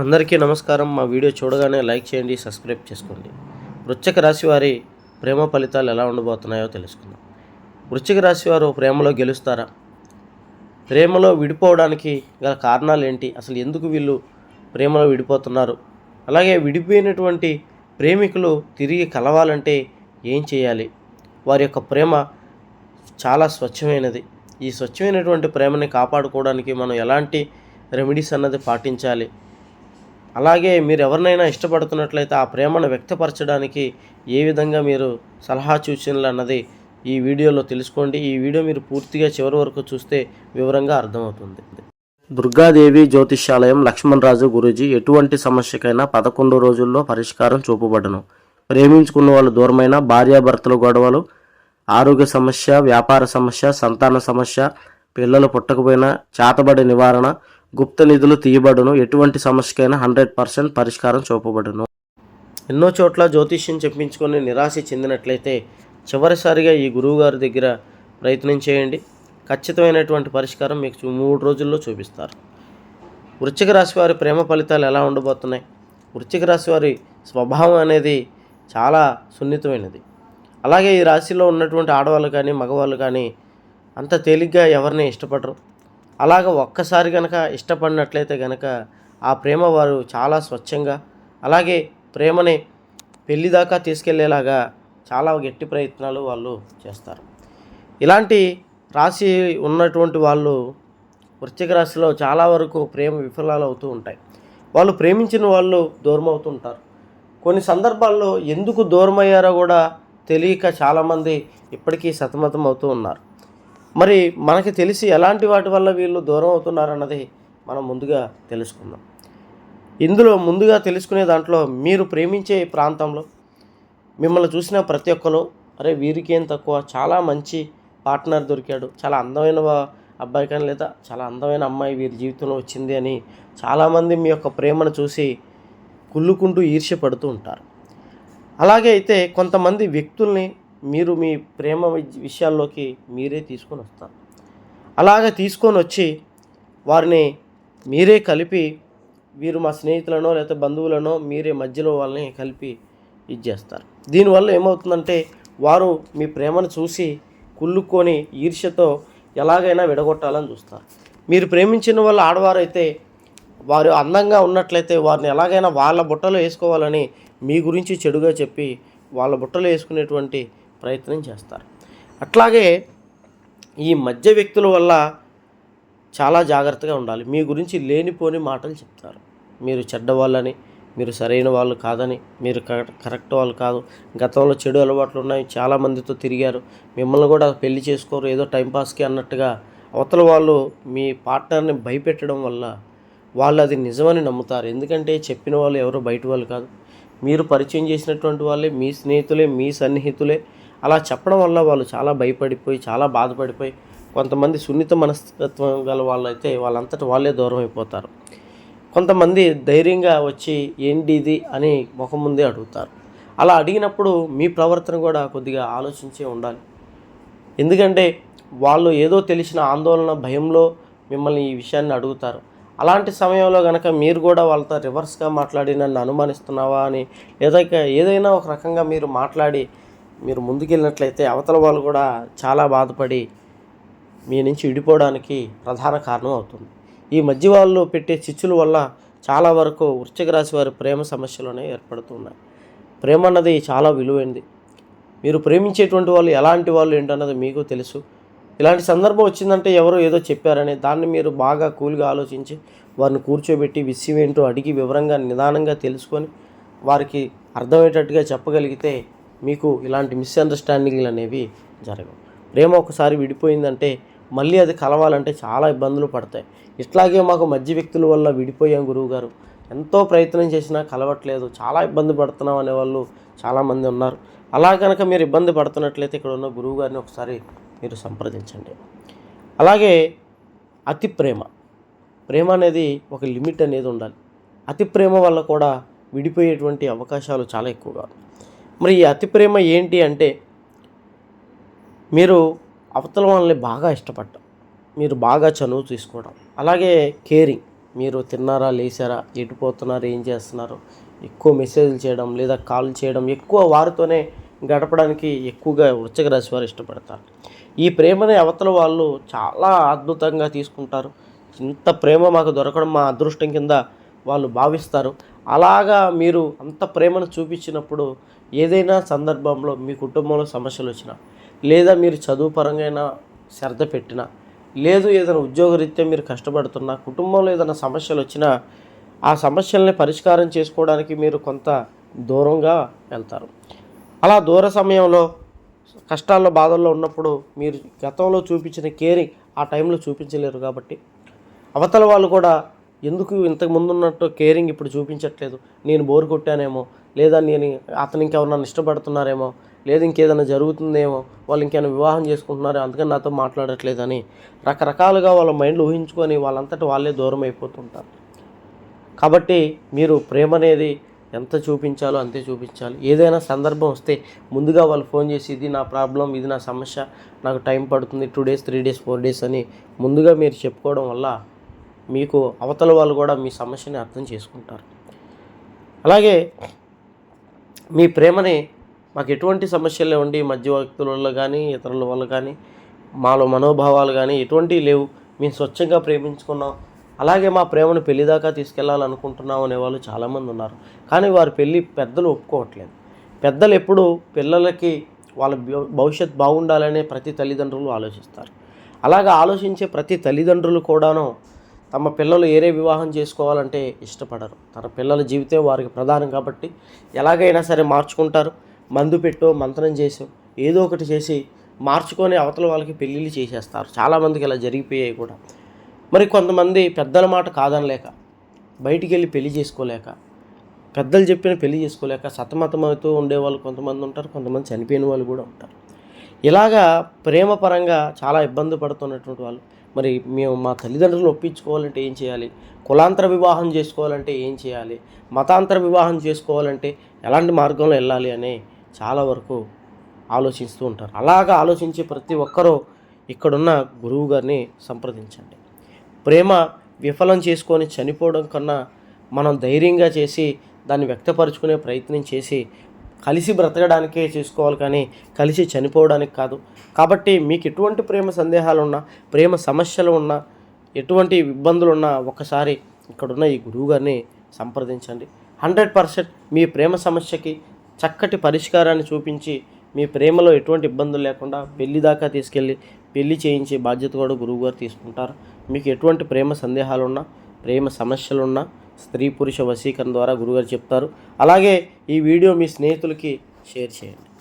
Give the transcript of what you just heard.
అందరికీ నమస్కారం. మా వీడియో చూడగానే లైక్ చేయండి సబ్స్క్రైబ్ చేసుకోండి. వృశ్చిక రాశి వారి ప్రేమ ఫలితాలు ఎలా ఉండబోతున్నాయో తెలుసుకుందాం. వృశ్చిక రాశి వారు ప్రేమలో గెలుస్తారా? ప్రేమలో విడిపోవడానికి గల కారణాలు ఏంటి? అసలు ఎందుకు వీళ్ళు ప్రేమలో విడిపోతున్నారు? అలాగే విడిపోయినటువంటి ప్రేమికులు తిరిగి కలవాలంటే ఏం చేయాలి? వారి యొక్క ప్రేమ చాలా స్వచ్ఛమైనది. ఈ స్వచ్ఛమైనటువంటి ప్రేమని కాపాడుకోవడానికి మనం ఎలాంటి రెమెడీస్ అన్నది పాటించాలి? అలాగే మీరు ఎవరినైనా ఇష్టపడుతున్నట్లయితే ఆ ప్రేమను వ్యక్తపరచడానికి ఏ విధంగా మీరు సలహా సూచనలు అన్నది ఈ వీడియోలో తెలుసుకోండి. ఈ వీడియో మీరు పూర్తిగా చివరి వరకు చూస్తే వివరంగా అర్థమవుతుంది. దుర్గాదేవి జ్యోతిష్యాలయం లక్ష్మణరాజు గురూజీ ఎటువంటి సమస్యకైనా పదకొండు రోజుల్లో పరిష్కారం చూపబడను. ప్రేమించుకున్న వాళ్ళు దూరమైన భార్యాభర్తల గొడవలు ఆరోగ్య సమస్య వ్యాపార సమస్య సంతాన సమస్య పిల్లలు పుట్టకపోయినా చేతబడి నివారణ గుప్త నిధులు తీయబడును. ఎటువంటి సమస్యకైనా హండ్రెడ్ పర్సెంట్ పరిష్కారం చూపబడును. ఎన్నో చోట్ల జ్యోతిష్యం చెప్పించుకొని నిరాశ చెందినట్లయితే చివరిసారిగా ఈ గురువుగారి దగ్గర ప్రయత్నం చేయండి. ఖచ్చితమైనటువంటి పరిష్కారం మీకు చూ- మూడు రోజుల్లో చూపిస్తారు. వృశ్చిక రాశి వారి ప్రేమ ఫలితాలు ఎలా ఉండబోతున్నాయి? వృశ్చిక రాశి వారి స్వభావం అనేది చాలా సున్నితమైనది. అలాగే ఈ రాశిలో ఉన్నటువంటి ఆడవాళ్ళు కానీ మగవాళ్ళు కానీ అంత తేలిగ్గా ఎవరిని ఇష్టపడరు. అలాగ ఒక్కసారి కనుక ఇష్టపడినట్లయితే కనుక ఆ ప్రేమ వారు చాలా స్వచ్ఛంగా అలాగే ప్రేమని పెళ్ళి దాకా తీసుకెళ్ళేలాగా చాలా గట్టి ప్రయత్నాలు వాళ్ళు చేస్తారు. ఇలాంటి రాశి ఉన్నటువంటి వాళ్ళు వృశ్చిక రాశిలో చాలా వరకు ప్రేమ విఫలాలు అవుతూ ఉంటాయి. వాళ్ళు ప్రేమించిన వాళ్ళు దూరం అవుతూ ఉంటారు. కొన్ని సందర్భాల్లో ఎందుకు దూరం అయ్యారో కూడా తెలియక చాలామంది ఇప్పటికీ సతమతం అవుతూ ఉన్నారు. మరి మనకి తెలిసి ఎలాంటి వాటి వల్ల వీళ్ళు దూరం అవుతున్నారన్నది మనం ముందుగా తెలుసుకుందాం. ఇందులో ముందుగా తెలుసుకునే దాంట్లో మీరు ప్రేమించే ప్రాంతంలో మిమ్మల్ని చూసిన ప్రతి ఒక్కరు అరే వీరికేం తక్కువ? చాలా మంచి పార్ట్నర్ దొరికాడు. చాలా అందమైన అబ్బాయి కానీ లేదా చాలా అందమైన అమ్మాయి వీరి జీవితంలో వచ్చింది అని చాలామంది మీ యొక్క ప్రేమను చూసి కుళ్ళుకుంటూ ఈర్ష్య పడుతూ ఉంటారు. అలాగే అయితే కొంతమంది వ్యక్తుల్ని మీరు మీ ప్రేమ వి- విషయాల్లోకి మీరే తీసుకొని వస్తారు. అలాగ తీసుకొని వచ్చి వారిని మీరే కలిపి వీరు మా స్నేహితులనో లేకపోతే బంధువులనో మీరే మధ్యలో వాళ్ళని కలిపి ఇది చేస్తారు దీనివల్ల ఏమవుతుందంటే వారు మీ ప్రేమను చూసి కుళ్ళుకొని ఈర్ష్యతో ఎలాగైనా విడగొట్టాలని చూస్తారు. మీరు ప్రేమించిన వాళ్ళ ఆడవారైతే వారు అందంగా ఉన్నట్లయితే వారిని ఎలాగైనా వాళ్ళ బుట్టలో వేసుకోవాలని మీ గురించి చెడుగా చెప్పి వాళ్ళ బుట్టలో వేసుకునేటువంటి ప్రయత్నం చేస్తారు. అట్లాగే ఈ మధ్య వ్యక్తుల వల్ల చాలా జాగ్రత్తగా ఉండాలి. మీ గురించి లేనిపోని మాటలు చెప్తారు. మీరు చెడ్డవాళ్ళని మీరు సరైన వాళ్ళు కాదని మీరు కరెక్ట్ కరెక్ట్ వాళ్ళు కాదు. గతంలో చెడు అలవాట్లు ఉన్నాయి. చాలామందితో తిరిగారు. మిమ్మల్ని కూడా పెళ్ళి చేసుకోరు. ఏదో టైంపాస్కి అన్నట్టుగా అవతల వాళ్ళు మీ పార్ట్నర్ని భయపెట్టడం వల్ల వాళ్ళు అది నిజమని నమ్ముతారు. ఎందుకంటే చెప్పిన వాళ్ళు ఎవరో బయట వాళ్ళు కాదు. మీరు పరిచయం చేసినటువంటి వాళ్ళే మీ స్నేహితులే మీ సన్నిహితులే. అలా చెప్పడం వల్ల వాళ్ళు చాలా భయపడిపోయి చాలా బాధపడిపోయి కొంతమంది సున్నిత మనస్తత్వం గల వాళ్ళైతే వాళ్ళంతటి వాళ్ళే దూరం అయిపోతారు. కొంతమంది ధైర్యంగా వచ్చి ఏంటి ఇది అని ముఖం ముందే అడుగుతారు. అలా అడిగినప్పుడు మీ ప్రవర్తన కూడా కొద్దిగా ఆలోచించే ఉండాలి. ఎందుకంటే వాళ్ళు ఏదో తెలిసిన ఆందోళన భయంలో మిమ్మల్ని ఈ విషయాన్ని అడుగుతారు. అలాంటి సమయంలో కనుక మీరు కూడా వాళ్ళతో రివర్స్గా మాట్లాడి నన్ను అనుమానిస్తున్నావా అని లేదా ఏదైనా ఒక రకంగా మీరు మాట్లాడి మీరు ముందుకెళ్ళినట్లయితే అవతల వాళ్ళు కూడా చాలా బాధపడి మీ నుంచి విడిపోవడానికి ప్రధాన కారణం అవుతుంది. ఈ మధ్య వాళ్ళు పెట్టే చిచ్చుల వల్ల చాలా వరకు వృశ్చిక రాశి వారి ప్రేమ సమస్యలోనే ఏర్పడుతున్నాయి. ప్రేమ అన్నది చాలా విలువైనది. మీరు ప్రేమించేటువంటి వాళ్ళు ఎలాంటి వాళ్ళు ఏంటన్నది మీకు తెలుసు. ఇలాంటి సందర్భం వచ్చిందంటే ఎవరో ఏదో చెప్పారని దాన్ని మీరు బాగా కూల్గా ఆలోచించి వారిని కూర్చోబెట్టి విషయం ఏంటో అడిగి వివరంగా నిదానంగా తెలుసుకొని వారికి అర్థమయ్యేటట్టుగా చెప్పగలిగితే మీకు ఇలాంటి మిస్అండర్స్టాండింగ్లు అనేవి జరగవు. ప్రేమ ఒకసారి విడిపోయిందంటే మళ్ళీ అది కలవాలంటే చాలా ఇబ్బందులు పడతాయి. ఇట్లాగే మాకు మధ్య వ్యక్తుల వల్ల విడిపోయాం గురువుగారు. ఎంతో ప్రయత్నం చేసినా కలవట్లేదు. చాలా ఇబ్బంది పడుతున్నాం అనే వాళ్ళు చాలామంది ఉన్నారు. అలా కనుక మీరు ఇబ్బంది పడుతున్నట్లయితే ఇక్కడ ఉన్న గురువు గారిని ఒకసారి మీరు సంప్రదించండి. అలాగే అతి ప్రేమ. ప్రేమ అనేది ఒక లిమిట్ అనేది ఉండాలి. అతి ప్రేమ వల్ల కూడా విడిపోయేటువంటి అవకాశాలు చాలా ఎక్కువగా మరి ఈ అతి ప్రేమ ఏంటి అంటే మీరు అవతల వాళ్ళని బాగా ఇష్టపడటం మీరు బాగా చనువు తీసుకోవడం. అలాగే కేరింగ్ మీరు తిన్నారా లేచారా ఎటు పోతున్నారు ఏం చేస్తున్నారు ఎక్కువ మెసేజ్లు చేయడం లేదా కాల్ చేయడం ఎక్కువ వారితోనే గడపడానికి ఎక్కువగా వృశ్చిక రాశి వారు ఇష్టపడతారు. ఈ ప్రేమని అవతల వాళ్ళు చాలా అద్భుతంగా తీసుకుంటారు. ఇంత ప్రేమ మాకు దొరకడం మా అదృష్టం కింద వాళ్ళు భావిస్తారు. అలాగా మీరు అంత ప్రేమను చూపించినప్పుడు ఏదైనా సందర్భంలో మీ కుటుంబంలో సమస్యలు వచ్చినా లేదా మీరు చదువు పరంగా శ్రద్ధ పెట్టినా లేదు ఏదైనా ఉద్యోగరీత్యా మీరు కష్టపడుతున్నా కుటుంబంలో ఏదైనా సమస్యలు వచ్చినా ఆ సమస్యల్ని పరిష్కారం చేసుకోవడానికి మీరు కొంత దూరంగా వెళ్తారు. అలా దూర సమయంలో కష్టాల్లో బాధల్లో ఉన్నప్పుడు మీరు గతంలో చూపించిన కేరింగ్ ఆ టైంలో చూపించలేరు కాబట్టి అవతల వాళ్ళు కూడా ఎందుకు ఇంతకు ముందు ఉన్నట్టు కేరింగ్ ఇప్పుడు చూపించట్లేదు? నేను బోర్ కొట్టానేమో? లేదా నేను అతను ఇంకెవరన్నా ఇష్టపడుతున్నారేమో? లేదా ఇంకేదైనా జరుగుతుందేమో? వాళ్ళు ఇంకేమైనా వివాహం చేసుకుంటున్నారో? అందుకని నాతో మాట్లాడట్లేదని రకరకాలుగా వాళ్ళ మైండ్లో ఊహించుకొని వాళ్ళంతటి వాళ్ళే దూరం అయిపోతుంటారు. కాబట్టి మీరు ప్రేమ అనేది ఎంత చూపించాలో అంతే చూపించాలి. ఏదైనా సందర్భం వస్తే ముందుగా వాళ్ళు ఫోన్ చేసి ఇది నా ప్రాబ్లం ఇది నా సమస్య నాకు టైం పడుతుంది two days three days four days అని ముందుగా మీరు చెప్పుకోవడం వల్ల మీకు అవతల వాళ్ళు కూడా మీ సమస్యని అర్థం చేసుకుంటారు. అలాగే మీ ప్రేమని మాకు ఎటువంటి సమస్యలు ఉండి మధ్య వ్యక్తుల వల్ల కానీ ఇతరుల వల్ల కానీ మాలో మనోభావాలు కానీ ఎటువంటివి లేవు. మేము స్వచ్ఛంగా ప్రేమించుకున్నాం. అలాగే మా ప్రేమను పెళ్ళి దాకా తీసుకెళ్ళాలనుకుంటున్నాం అనేవాళ్ళు చాలామంది ఉన్నారు. కానీ వారి పెళ్ళి పెద్దలు ఒప్పుకోవట్లేదు. పెద్దలు ఎప్పుడు పిల్లలకి వాళ్ళ భవిష్యత్ బాగుండాలనే ప్రతి తల్లిదండ్రులు ఆలోచిస్తారు. అలాగా ఆలోచించే ప్రతి తల్లిదండ్రులు కూడాను తమ పిల్లలు ఏరే వివాహం చేసుకోవాలంటే ఇష్టపడరు. తన పిల్లల జీవితం వారికి ప్రధానం కాబట్టి ఎలాగైనా సరే మార్చుకుంటారు. మందు పెట్టో మంత్రం చేసో ఏదో ఒకటి చేసి మార్చుకొని అవతల వాళ్ళకి పెళ్ళిళ్ళు చేసేస్తారు. చాలామందికి ఇలా జరిగిపోయాయి కూడా. మరి కొంతమంది పెద్దల మాట కాదనలేక బయటికి వెళ్ళి పెళ్ళి చేసుకోలేక పెద్దలు చెప్పిన పెళ్ళి చేసుకోలేక సతమతమవుతూ ఉండేవాళ్ళు కొంతమంది ఉంటారు. కొంతమంది చనిపోయిన వాళ్ళు కూడా ఉంటారు. ఇలాగా ప్రేమపరంగా చాలా ఇబ్బంది పడుతున్నటువంటి వాళ్ళు మరి మేము మా తల్లిదండ్రులు ఒప్పించుకోవాలంటే ఏం చేయాలి? కులాంతర వివాహం చేసుకోవాలంటే ఏం చేయాలి? మతాంతర వివాహం చేసుకోవాలంటే ఎలాంటి మార్గంలో వెళ్ళాలి అని చాలా వరకు ఆలోచిస్తూ ఉంటారు. అలాగా ఆలోచించే ప్రతి ఒక్కరూ ఇక్కడున్న గురువు గారిని సంప్రదించండి. ప్రేమ విఫలం చేసుకొని చనిపోవడం కన్నా మనం ధైర్యంగా చేసి దాన్ని వ్యక్తపరుచుకునే ప్రయత్నం చేసి కలిసి బ్రతకడానికే చేసుకోవాలి కానీ కలిసి చనిపోవడానికి కాదు. కాబట్టి మీకు ఎటువంటి ప్రేమ సందేహాలు ఉన్నా ప్రేమ సమస్యలు ఉన్నా ఎటువంటి ఇబ్బందులు ఉన్నా ఒకసారి ఇక్కడున్న ఈ గురువు గారిని సంప్రదించండి. హండ్రెడ్ పర్సెంట్ మీ ప్రేమ సమస్యకి చక్కటి పరిష్కారాన్ని చూపించి మీ ప్రేమలో ఎటువంటి ఇబ్బందులు లేకుండా పెళ్ళి దాకా తీసుకెళ్ళి పెళ్ళి చేయించే బాధ్యత కూడా గురువుగారు తీసుకుంటారు. మీకు ఎటువంటి ప్రేమ సందేహాలు ఉన్నా ప్రేమ సమస్యలు ఉన్నా స్త్రీ పురుష వశీకరణ ద్వారా గురుగారు చెప్తారు. అలాగే ఈ వీడియో మీ స్నేహితులకి షేర్ చేయండి.